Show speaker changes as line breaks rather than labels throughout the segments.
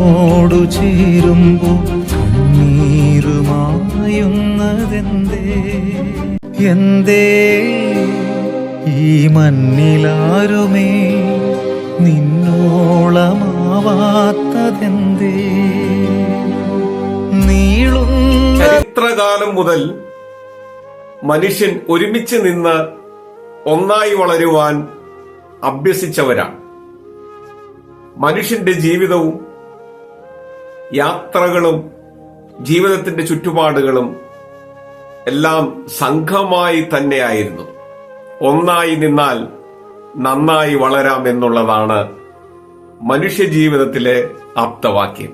നിന്നോടു ചേരുമ്പോ കണ്ണീരുമായുന്നതെന്തേ? എന്തേ? ഈ മണ്ണിലാരുമേ? നിന്നോളമാവാത്തതെന്തേ?
ചരിത്രകാലം മുതൽ മനുഷ്യൻ ഒരുമിച്ച് നിന്ന് ഒന്നായി വളരുവാൻ അഭ്യസിച്ചവരാണ്. മനുഷ്യന്റെ ജീവിതവും യാത്രകളും ജീവിതത്തിന്റെ ചുറ്റുപാടുകളും എല്ലാം സംഘമായി തന്നെയായിരുന്നു. ഒന്നായി നിന്നാൽ നന്നായി വളരാം എന്നുള്ളതാണ് മനുഷ്യ ജീവിതത്തിലെ ആപ്തവാക്യം.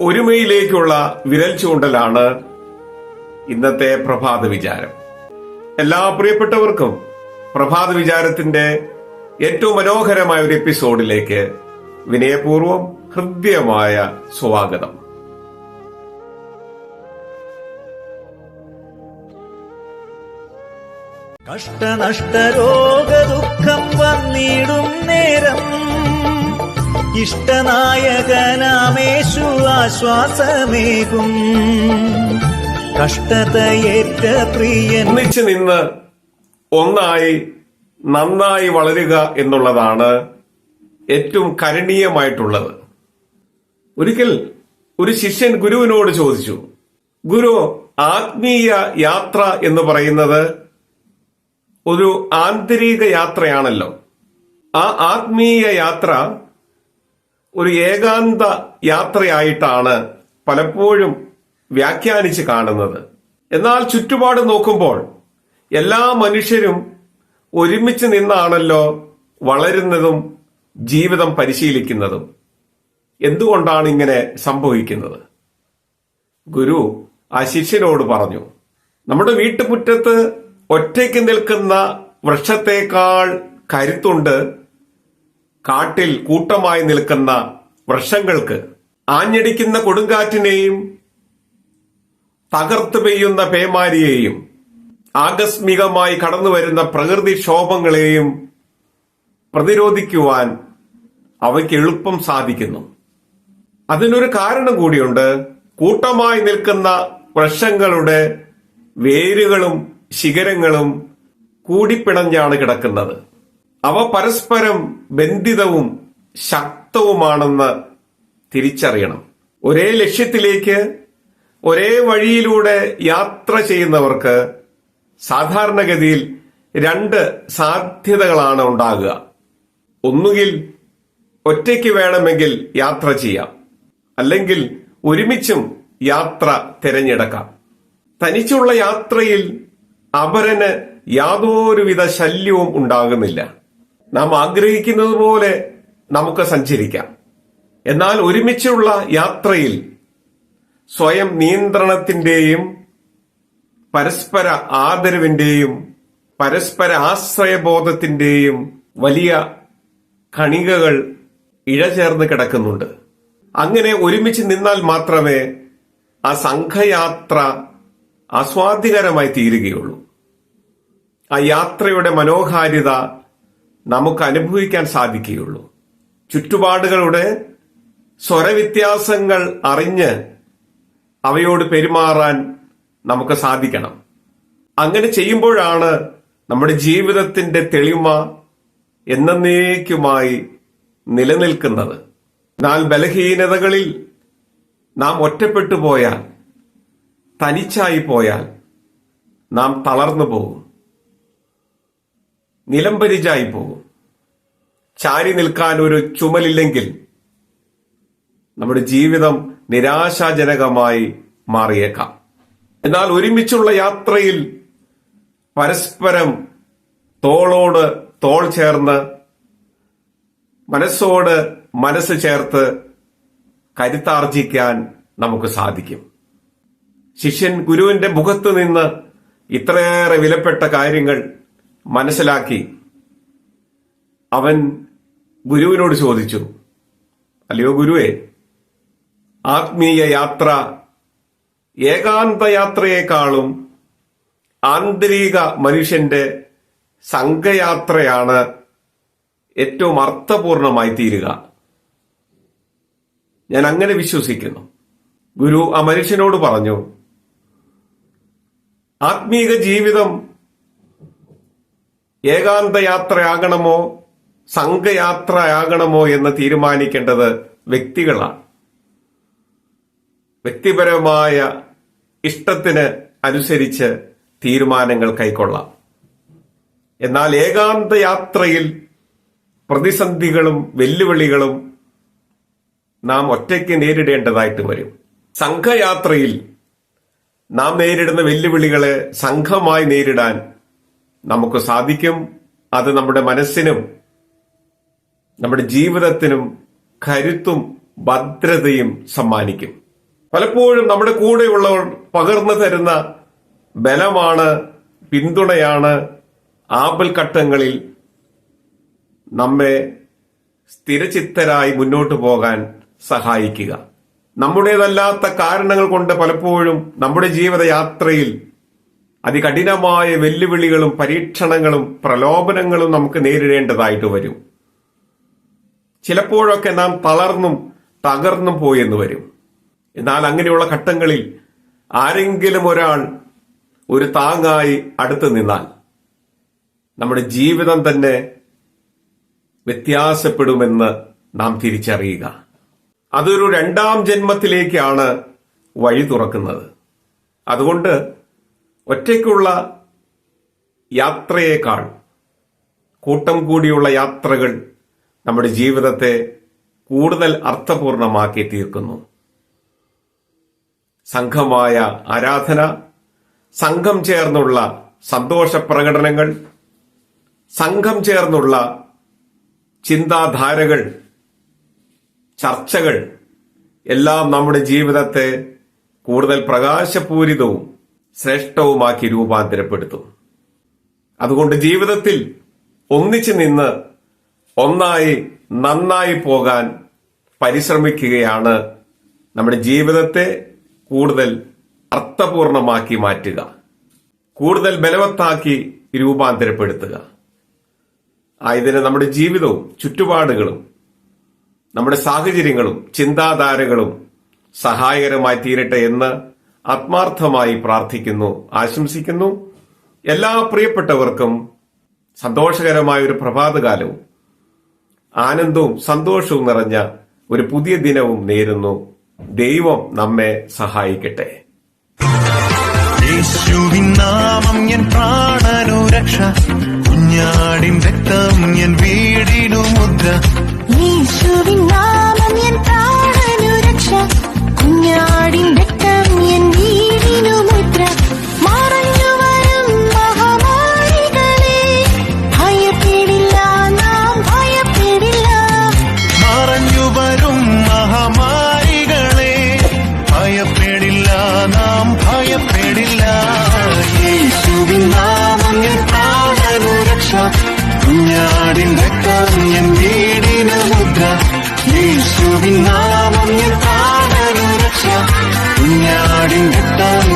ഒരുമയിലേക്കുള്ള വിരൽ ചൂണ്ടലാണ് ഇന്നത്തെ പ്രഭാത വിചാരം. എല്ലാ പ്രിയപ്പെട്ടവർക്കും പ്രഭാത വിചാരത്തിന്റെ ഏറ്റവും മനോഹരമായ ഒരു എപ്പിസോഡിലേക്ക് വിനയപൂർവം ഹൃദ്യമായ സ്വാഗതം.
കഷ്ടനഷ്ടരോഗദുഃഖം വന്നിടും നേരം. ഇഷ്ടനായകനാമേശു ആശ്വാസമേകും. കഷ്ടതയേറ്റ പ്രിയൻ
ഒന്നിച്ച് നിന്ന് ഒന്നായി നന്നായി വളരുക എന്നുള്ളതാണ് ഏറ്റവും കരണീയമായിട്ടുള്ളത്. ഒരിക്കൽ ഒരു ശിഷ്യൻ ഗുരുവിനോട് ചോദിച്ചു ഗുരു ആത്മീയ യാത്ര എന്ന് പറയുന്നത് ഒരു ആന്തരിക യാത്രയാണല്ലോ. ആ ആത്മീയ യാത്ര ഒരു ഏകാന്ത യാത്രയായിട്ടാണ് പലപ്പോഴും വ്യാഖ്യാനിച്ച് കാണുന്നത്. എന്നാൽ ചുറ്റുപാട് നോക്കുമ്പോൾ എല്ലാ മനുഷ്യരും ഒരുമിച്ച് നിന്നാണല്ലോ വളരുന്നതും ജീവിതം പരിശീലിക്കുന്നതും. എന്തുകൊണ്ടാണ് ഇങ്ങനെ സംഭവിക്കുന്നത്? ഗുരു ആ ശിഷ്യനോട് പറഞ്ഞു നമ്മുടെ വീട്ടുമുറ്റത്ത് ഒറ്റയ്ക്ക് നിൽക്കുന്ന വൃക്ഷത്തേക്കാൾ കരുത്തുണ്ട് കാട്ടിൽ കൂട്ടമായി നിൽക്കുന്ന വൃക്ഷങ്ങൾക്ക്. ആഞ്ഞടിക്കുന്ന കൊടുങ്കാറ്റിനെയും തകർത്ത് പെയ്യുന്ന പേമാരിയെയും ആകസ്മികമായി കടന്നുവരുന്ന പ്രകൃതിക്ഷോഭങ്ങളെയും പ്രതിരോധിക്കുവാൻ അവയ്ക്ക് എളുപ്പം സാധിക്കുന്നു. അതിനൊരു കാരണം കൂടിയുണ്ട്. കൂട്ടമായി നിൽക്കുന്ന വൃക്ഷങ്ങളുടെ വേരുകളും ശിഖരങ്ങളും കൂടിപ്പിണഞ്ഞാണ് കിടക്കുന്നത്. അവ പരസ്പരം ബന്ധിതവും ശക്തവുമാണെന്ന് തിരിച്ചറിയണം. ഒരേ ലക്ഷ്യത്തിലേക്ക് ഒരേ വഴിയിലൂടെ യാത്ര ചെയ്യുന്നവർക്ക് സാധാരണഗതിയിൽ രണ്ട് സാധ്യതകളാണ് ഉണ്ടാകുക. ഒന്നുകിൽ ഒറ്റയ്ക്ക് വേണമെങ്കിൽ യാത്ര ചെയ്യാം. അല്ലെങ്കിൽ ഒരുമിച്ചും യാത്ര തിരഞ്ഞെടുക്കാം. തനിച്ചുള്ള യാത്രയിൽ അപരന് യാതൊരുവിധ ശല്യവും ഉണ്ടാകുന്നില്ല. നാം ആഗ്രഹിക്കുന്നത് പോലെ നമുക്ക് സഞ്ചരിക്കാം. എന്നാൽ ഒരുമിച്ചുള്ള യാത്രയിൽ സ്വയം നിയന്ത്രണത്തിന്റെയും പരസ്പര ആദരവിന്റെയും പരസ്പര ആശ്രയബോധത്തിന്റെയും വലിയ കണികകൾ ഇഴചേർന്ന് കിടക്കുന്നുണ്ട്. അങ്ങനെ ഒരുമിച്ച് നിന്നാൽ മാത്രമേ ആ സംഘയാത്ര ആസ്വാദ്യകരമായി തീരുകയുള്ളൂ ആ യാത്രയുടെ മനോഹാരിത നമുക്ക് അനുഭവിക്കാൻ സാധിക്കുകയുള്ളൂ. ചുറ്റുപാടുകളുടെ സ്വരവ്യത്യാസങ്ങൾ അറിഞ്ഞ് അവയോട് പെരുമാറാൻ നമുക്ക് സാധിക്കണം. അങ്ങനെ ചെയ്യുമ്പോഴാണ് നമ്മുടെ ജീവിതത്തിന്റെ തെളിമ എന്നേക്കുമായി നിലനിൽക്കുന്നത്. എന്നാൽ ബലഹീനതകളിൽ നാം ഒറ്റപ്പെട്ടു പോയാൽ തനിച്ചായി പോയാൽ നാം തളർന്നു പോകും. നിലംപരിചായി പോകും. ചാരി നിൽക്കാൻ ഒരു ചുമലില്ലെങ്കിൽ നമ്മുടെ ജീവിതം നിരാശാജനകമായി മാറിയേക്കാം. എന്നാൽ ഒരുമിച്ചുള്ള യാത്രയിൽ പരസ്പരം തോളോട് തോൾ ചേർന്ന് മനസ്സോട് മനസ്സ് ചേർത്ത് കരുത്താർജിക്കാൻ നമുക്ക് സാധിക്കും. ശിഷ്യൻ ഗുരുവിന്റെ മുഖത്ത് നിന്ന് ഇത്രയേറെ വിലപ്പെട്ട കാര്യങ്ങൾ മനസ്സിലാക്കി അവൻ ഗുരുവിനോട് ചോദിച്ചു അല്ലയോ ഗുരുവേ ആത്മീയ യാത്ര ഏകാന്ത യാത്രയേക്കാളും ആന്തരിക മനുഷ്യന്റെ സംഘയാത്രയാണ് ഏറ്റവും അർത്ഥപൂർണമായി തീരുക. ഞാൻ അങ്ങനെ വിശ്വസിക്കുന്നു. ഗുരു ആ മനുഷ്യനോട് പറഞ്ഞു ആത്മീക ജീവിതം ഏകാന്ത യാത്രയാകണമോ സംഘയാത്രയാകണമോ എന്ന് തീരുമാനിക്കേണ്ടത് വ്യക്തികളാണ്. വ്യക്തിപരമായ ഇഷ്ടത്തിന് അനുസരിച്ച് തീരുമാനങ്ങൾ കൈക്കൊള്ളാം. എന്നാൽ ഏകാന്ത യാത്രയിൽ പ്രതിസന്ധികളും വെല്ലുവിളികളും നാം ഒറ്റയ്ക്ക് നേരിടേണ്ടതായിട്ട് വരും. സംഘയാത്രയിൽ നാം നേരിടുന്ന വെല്ലുവിളികളെ സംഘമായി നേരിടാൻ നമുക്ക് സാധിക്കും. അത് നമ്മുടെ മനസ്സിനും നമ്മുടെ ജീവിതത്തിനും കരുത്തും ഭദ്രതയും സമ്മാനിക്കും. പലപ്പോഴും നമ്മുടെ കൂടെയുള്ളവർ പകർന്നു തരുന്ന ബലമാണ് പിന്തുണയാണ് ആപൽ ഘട്ടങ്ങളിൽ നമ്മെ സ്ഥിരചിത്തരായി മുന്നോട്ടു പോകാൻ സഹായിക്കുക. നമ്മുടേതല്ലാത്ത കാരണങ്ങൾ കൊണ്ട് പലപ്പോഴും നമ്മുടെ ജീവിതയാത്രയിൽ അതികഠിനമായ വെല്ലുവിളികളും പരീക്ഷണങ്ങളും പ്രലോഭനങ്ങളും നമുക്ക് നേരിടേണ്ടതായിട്ട് വരും. ചിലപ്പോഴൊക്കെ നാം തളർന്നും തകർന്നും പോയെന്ന് വരും. എന്നാൽ അങ്ങനെയുള്ള ഘട്ടങ്ങളിൽ ആരെങ്കിലും ഒരാൾ ഒരു താങ്ങായി അടുത്ത് നിന്നാൽ നമ്മുടെ ജീവിതം തന്നെ വ്യത്യാസപ്പെടുമെന്ന് നാം തിരിച്ചറിയുക. അതൊരു രണ്ടാം ജന്മത്തിലേക്കാണ് വഴി തുറക്കുന്നത്. അതുകൊണ്ട് ഒറ്റയ്ക്കുള്ള യാത്രയേക്കാൾ കൂട്ടം കൂടിയുള്ള യാത്രകൾ നമ്മുടെ ജീവിതത്തെ കൂടുതൽ അർത്ഥപൂർണമാക്കി തീർക്കുന്നു. സംഘമായ ആരാധന സംഘം ചേർന്നുള്ള സന്തോഷ പ്രകടനങ്ങൾ സംഘം ചേർന്നുള്ള ചിന്താധാരകൾ ചർച്ചകൾ എല്ലാം നമ്മുടെ ജീവിതത്തെ കൂടുതൽ പ്രകാശപൂരിതവും ശ്രേഷ്ഠവുമാക്കി രൂപാന്തരപ്പെടുത്തും. അതുകൊണ്ട് ജീവിതത്തിൽ ഒന്നിച്ചു നിന്ന് ഒന്നായി നന്നായി പോകാൻ പരിശ്രമിക്കുകയാണ് നമ്മുടെ ജീവിതത്തെ കൂടുതൽ അർത്ഥപൂർണമാക്കി മാറ്റുക. കൂടുതൽ ബലവത്താക്കി രൂപാന്തരപ്പെടുത്തുക. ആയതിന് നമ്മുടെ ജീവിതവും ചുറ്റുപാടുകളും നമ്മുടെ സാഹചര്യങ്ങളും ചിന്താധാരകളും സഹായകരമായി തീരട്ടെ എന്ന് ആത്മാർത്ഥമായി പ്രാർത്ഥിക്കുന്നു ആശംസിക്കുന്നു. എല്ലാ പ്രിയപ്പെട്ടവർക്കും സന്തോഷകരമായ ഒരു പ്രഭാതകാലവും ആനന്ദവും സന്തോഷവും നിറഞ്ഞ ഒരു പുതിയ ദിനവും നേരുന്നു. ദൈവം നമ്മെ സഹായിക്കട്ടെ.
യേശുവിൻ നാമം എൻ കുഞ്ഞാടിൻ രക്തം എൻ വീടിനു മുദ്ര.
യേശുവിൻ നാമം എൻ പ്രാണനു രക്ഷ. കുഞ്ഞാടിൻ രക്തം എൻ വീടിനു മുദ്ര. മറഞ്ഞു വരും മഹാമാരികളെ. ഭയപ്പെടില്ല നാം ഭയപ്പെടില്ല.
മറഞ്ഞു വരും മഹാമാരികളെ. ഭയപ്പെടില്ല നാം ഭയപ്പെടില്ല. യേശുവിൻ കുഞ്ഞാടിൻ രക്തം എൻ വീടിനു മുദ്ര യേശുവിൻ നാമം എൻ പ്രാണനുരക്ഷ കുഞ്ഞാടിൻ രക്തം